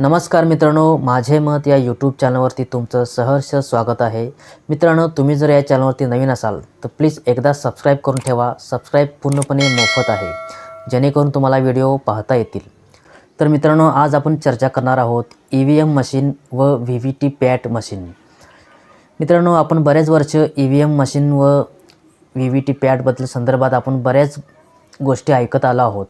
नमस्कार मित्रांनो माझे मत या यूट्यूब चॅनलवरती तुमचं सहर्ष स्वागत आहे. मित्रांनो तुम्ही जर या चॅनलवरती नवीन असाल तर प्लीज एकदा सबस्क्राईब करून ठेवा. सबस्क्राईब पूर्णपणे मोफत आहे जेणेकरून तुम्हाला व्हिडिओ पाहता येतील. तर मित्रांनो आज आपण चर्चा करणार आहोत ई व्ही एम मशीन व V V T PAT machine मित्रांनो आपण बरेच वर्ष ई व्ही एम मशीन व व्ही व्ही टी पॅटबद्दल संदर्भात आपण बऱ्याच गोष्टी ऐकत आलो आहोत.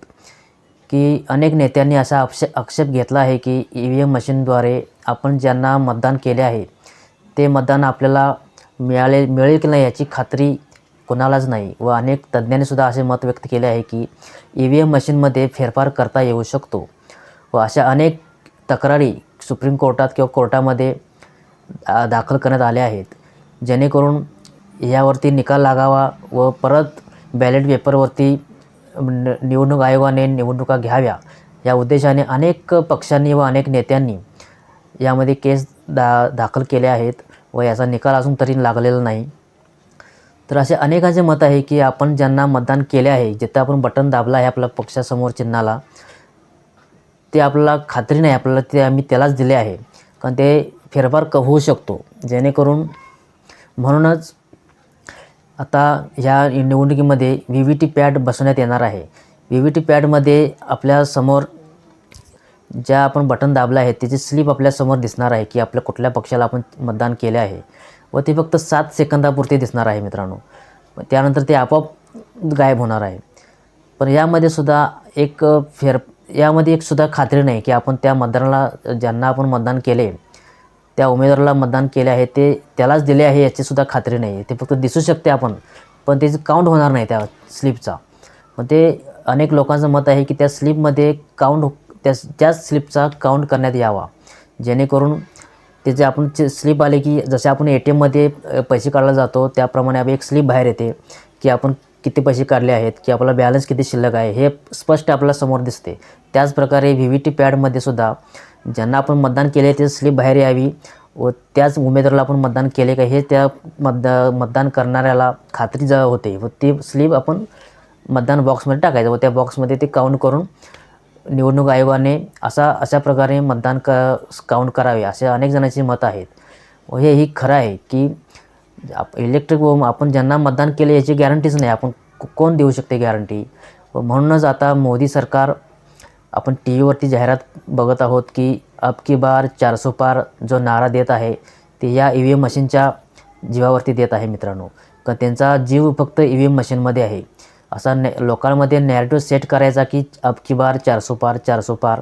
की अनेक नेत्यांनी असा आक्षे आक्षेप घेतला आहे की ई व्ही एम मशीनद्वारे आपण ज्यांना मतदान केले आहे ते मतदान आपल्याला मिळाले मिळेल की नाही याची खात्री कोणालाच नाही व अनेक तज्ज्ञांनीसुद्धा असे मत व्यक्त केले आहे की ई व्ही एम मशीनमध्ये फेरफार करता येऊ शकतो व अशा अनेक तक्रारी सुप्रीम कोर्टात किंवा कोर्टामध्ये दाखल करण्यात आल्या आहेत. जेणेकरून यावरती निकाल लागावा व परत बॅलेट पेपरवरती निवडणूक आयोगाने निवडणुका घ्याव्या या उद्देशाने अनेक पक्षांनी व अनेक नेत्यांनी यामध्ये केस दा दाखल केले आहेत व याचा निकाल अजून तरी लागलेला नाही. तर असे अनेकांचे मत आहे की आपण ज्यांना मतदान केले आहे जिथं आपण बटन दाबलं आहे आपल्या पक्षासमोर चिन्हाला ते आपल्याला खात्री नाही आपल्याला ते आम्ही त्यालाच दिले आहे. कारण ते फेरफार क होऊ शकतो. जेणेकरून म्हणूनच आता ह्या निवडणुकीमध्ये व्ही व्ही टी पॅड बसवण्यात येणार आहे. व्ही व्ही टी पॅडमध्ये आपल्यासमोर ज्या आपण बटन दाबलं आहे त्याची स्लिप आपल्यासमोर दिसणार आहे की आपल्या कुठल्या पक्षाला आपण मतदान केले आहे. व ते फक्त सात सेकंदापुरते दिसणार आहे मित्रांनो. त्यानंतर ते आपोआप गायब होणार आहे. पण यामध्ये सुद्धा एक फेर यामध्ये एक सुद्धा खात्री नाही की आपण त्या मतदानाला ज्यांना आपण मतदान केले त्या उमेदवाराला मतदान केले आहे ते त्यालाच दिले आहे याचीसुद्धा खात्री नाही. आहे ते फक्त दिसू शकते आपण पण त्याचं काउंट होणार नाही त्या स्लिपचा मग ते अनेक लोकांचं मत आहे की त्या स्लिपमध्ये काउंट त्या त्याच स्लिपचा काउंट करण्यात यावा. जेणेकरून त्याचे आपण स्लिप आले की जसे आपण ए टी एममध्ये पैसे काढला जातो त्याप्रमाणे आपण एक स्लिप बाहेर येते की आपण किती पैसे काढले आहेत की आपला बॅलन्स किती शिल्लक आहे हे स्पष्ट आपल्याला समोर दिसते. त्याचप्रकारे व्ही व्ही टी पॅडमध्ये सुद्धा ज्यांना आपण मतदान केले ते स्लिप बाहेर यावी व त्याच उमेदवाराला आपण मतदान केले का हे त्या मतदा मतदान करणाऱ्याला खात्री ज होते व ते स्लिप आपण मतदान बॉक्समध्ये टाकायचं व त्या बॉक्समध्ये ते काउंट करून निवडणूक आयोगाने असा अशा प्रकारे मतदान क काउंट करावे असे अनेक जणांची मत आहेत. व हे ही खरं आहे की आप इलेक्ट्रिक व आपण ज्यांना मतदान केले याची गॅरंटीच नाही. आपण कोण देऊ शकते गॅरंटी व म्हणूनच आता मोदी सरकार आपण टी व्हीवरती जाहिरात बघत आहोत की अब की बार चारसो पार जो नारा देत आहे ते या ई व्ही एम मशीनच्या जीवावरती देत आहे मित्रांनो. का त्यांचा जीव फक्त ई व्ही एम मशीनमध्ये आहे. असा ने लोकांमध्ये नॅरेटिव्ह सेट करायचा की अब की बार चारसो पार चारसो पार.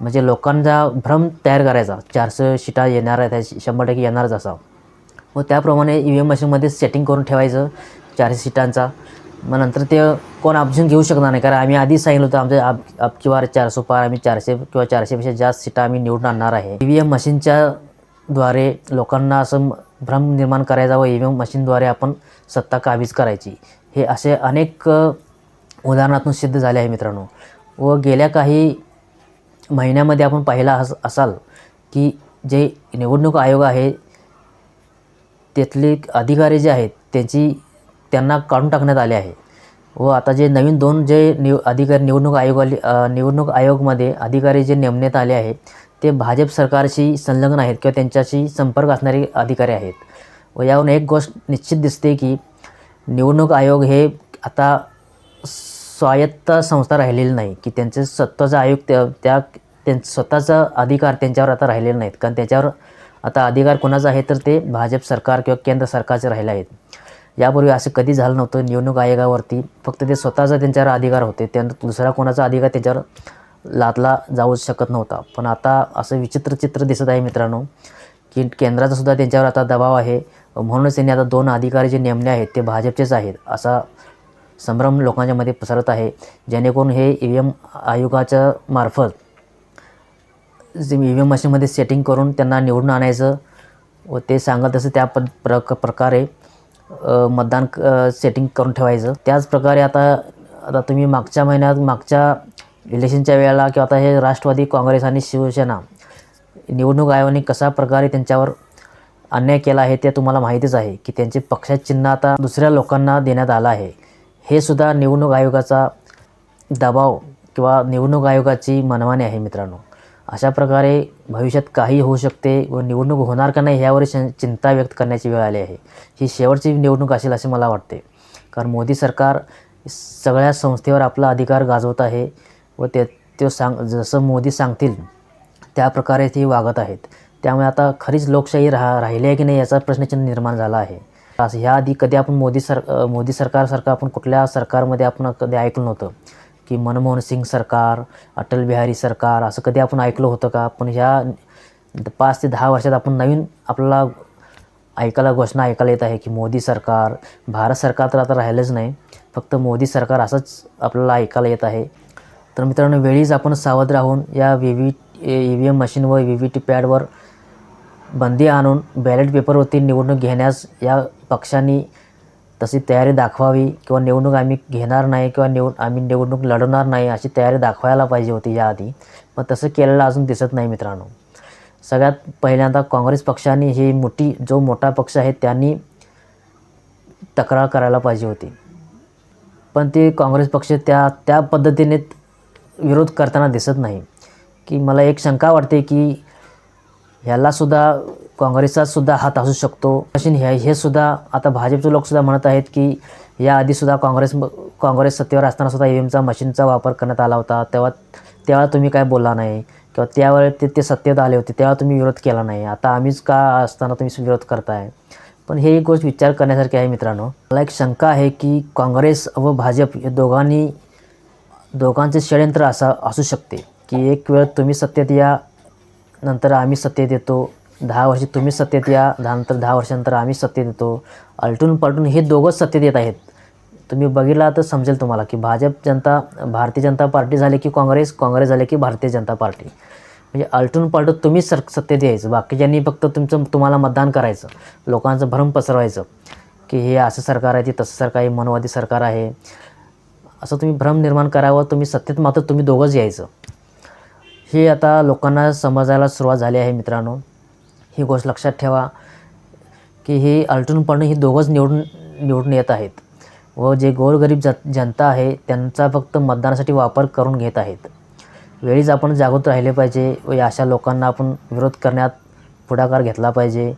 म्हणजे लोकांचा भ्रम तयार करायचा. चारशे शिटा येणार आहेत शंभर टक्के येणारच असा व त्याप्रमाणे ई व्ही एम मशीनमध्ये सेटिंग करून ठेवायचं चारशे सीटांचा मग नंतर ते कोण ऑप्शन घेऊ शकणार नाही. कारण आम्ही आधीच सांगितलं होतं आमच्या अब अब की चारशे पार आम्ही चारशे किंवा चारशेपेक्षा जास्त सीटा आम्ही निवडून आणणार आहे. ई व्ही एम मशीनच्या द्वारे लोकांना असं भ्रम निर्माण करायचा व ई व्ही एम मशीनद्वारे आपण सत्ता काबीज करायची? हे असे अनेक उदाहरणातून सिद्ध झाले आहे मित्रांनो. व गेल्या काही महिन्यामध्ये आपण पाहिला अस असाल की जे निवडणूक आयोग आहे तेथले अधिकारी जे आहेत त्यांची त्यांना काढून टाकण्यात आले आहे. व आता जे नवीन दोन जे निव अधिकारी निवडणूक आयोगाली निवडणूक आयोगमध्ये अधिकारी जे नेमण्यात आले आहेत ते भाजप सरकारशी संलग्न आहेत किंवा त्यांच्याशी संपर्क असणारे अधिकारी आहेत. व यावरून एक गोष्ट निश्चित दिसते की निवडणूक आयोग हे आता स्वायत्त संस्था राहिलेली नाही की त्यांचे स्वतःचा आयोग त्या त्या त्यां स्वतःचा अधिकार त्यांच्यावर आता राहिलेले नाहीत. कारण त्याच्यावर आता अधिकार कोणाचा आहे तर ते भाजप सरकार किंवा केंद्र सरकारचे राहिले आहेत. यापूर्वी असं कधी झालं नव्हतं. निवडणूक आयोगावरती फक्त ते स्वतःचा त्यांच्यावर अधिकार होते. त्यानंतर दुसरा कोणाचा अधिकार त्याच्यावर लादला जाऊच शकत नव्हता. पण आता असं विचित्र चित्र दिसत आहे मित्रांनो की केंद्राचा सुद्धा त्यांच्यावर आता दबाव आहे. म्हणूनच त्यांनी आता दोन अधिकारी जे नेमले आहेत ते भाजपचेच आहेत असा संभ्रम लोकांच्या मध्ये पसरत आहे. जेणेकरून हे ई व्ही एम आयोगाच्या मार्फत जे ई व्ही एम मशीनमध्ये सेटिंग करून त्यांना निवडून आणायचं व ते सांगत तसं त्या प प्रक प्रकारे मतदान मतदान सेटिंग करून ठेवायचं. त्याचप्रकारे आता आता तुम्ही मागच्या महिन्यात मागच्या इलेक्शनच्या वेळेला किंवा आता हे राष्ट्रवादी काँग्रेस आणि शिवसेना निवडणूक आयोगाने कशा प्रकारे त्यांच्यावर अन्याय केला आहे ते तुम्हाला माहितीच आहे की त्यांचे पक्षाचे चिन्ह आता दुसऱ्या लोकांना देण्यात आलं आहे. हे सुद्धा निवडणूक आयोगाचा दबाव किंवा निवडणूक आयोगाची मनमानी आहे मित्रांनो. अशा प्रकारे भविष्यात काही होऊ शकते व निवडणूक होणार का नाही यावर चिंता व्यक्त करण्याची वेळ आली आहे. ही शेवटची निवडणूक असेल असे मला वाटते. कारण मोदी सरकार सगळ्या संस्थेवर आपला अधिकार गाजवत आहे व ते तो सांग जसं मोदी सांगतील त्या प्रकारे ते वागत आहेत. त्यामुळे आता खरीच लोकशाही राहा राहिली आहे की नाही याचा प्रश्नचिन्ह निर्माण झाला आहे. असं ह्याआधी कधी आपण मोदी सर मोदी सरकारसारखं आपण कुठल्या सरकारमध्ये आपण कधी ऐकलं नव्हतं. की मनमोहन सिंग सरकार अटल बिहारी सरकार असं कधी आपण ऐकलं होतं का? पण ह्या पाच ते दहा वर्षात आपण नवीन आपल्याला ऐकायला घोषणा ऐकायला येत आहे की मोदी सरकार भारत सरकार तर आता राहिलंच नाही फक्त मोदी सरकार असंच आपल्याला ऐकायला येत आहे. तर मित्रांनो वेळीच आपण सावध राहून या V V E V M machine व व्ही व्ही टी पॅडवर बंदी आणून बॅलेट पेपरवरती निवडणूक घेण्यास या पक्षांनी तशी तयारी दाखवावी किंवा निवडणूक आम्ही घेणार नाही किंवा निवड आम्ही निवडणूक लढवणार नाही अशी तयारी दाखवायला पाहिजे होती याआधी. पण तसं केलेलं अजून दिसत नाही मित्रांनो. सगळ्यात पहिल्यांदा काँग्रेस पक्षाने ही मोठी जो मोठा पक्ष आहे त्यांनी तक्रार करायला पाहिजे होती. पण ते काँग्रेस पक्ष त्या त्या पद्धतीने विरोध करताना दिसत नाही. की मला एक शंका वाटते की ह्यालासुद्धा काँग्रेसचा सुद्धा हात असू शकतो. अशी हे हे सुद्धा आता भाजपचे लोकसुद्धा म्हणत आहेत की याआधीसुद्धा काँग्रेस काँग्रेस सत्तेवर असताना सुद्धा ई एमचा मशीनचा वापर करण्यात आला होता. तेव्हा तेव्हा तुम्ही काय बोलला नाही? किंवा त्यावेळी ते ते सत्तेत आले होते तेव्हा तुम्ही विरोध केला नाही. आता आम्हीच का असताना तुम्ही विरोध करताय? पण हे एक गोष्ट विचार करण्यासारखी आहे मित्रांनो. मला एक शंका आहे की काँग्रेस व भाजप या दोघांनी दोघांचे षडयंत्र असा असू शकते की एक वेळ तुम्ही सत्तेत या नंतर आम्ही सत्तेत येतो. दहा वर्षे तुम्ही सत्तेत या दहा नंतर दहा वर्षानंतर आम्ही सत्तेत येतो. अलटून पलटून हे दोघंच सत्तेत येत आहेत. तुम्ही बघितला तर समजेल तुम्हाला की भाजप जनता भारतीय जनता पार्टी झाली की काँग्रेस काँग्रेस झाले की भारतीय जनता पार्टी. म्हणजे अलटून पलटून तुम्हीच सर सत्तेत यायचं. बाकीच्यांनी फक्त तुमचं तुम्हाला मतदान करायचं. लोकांचं भ्रम पसरवायचं. की हे असं सरकार आहे ते तसं सरकार आहे मनवादी सरकार आहे. असं तुम्ही भ्रम निर्माण करावं तुम्ही सत्तेत मात्र तुम्ही दोघंच यायचं. हे आता लोकांना समजायला सुरुवात झाली आहे मित्रांनो. ही गोष्ट लक्षात ठेवा की हे आलटून पडणं ही दोघंच निवडून निवडून येत आहेत. व जे गोरगरीब ज जनता आहे त्यांचा फक्त मतदानासाठी वापर करून घेत आहेत. वेळीच आपण जागृत राहिले पाहिजे व अशा लोकांना आपण विरोध करण्यात पुढाकार घेतला पाहिजे.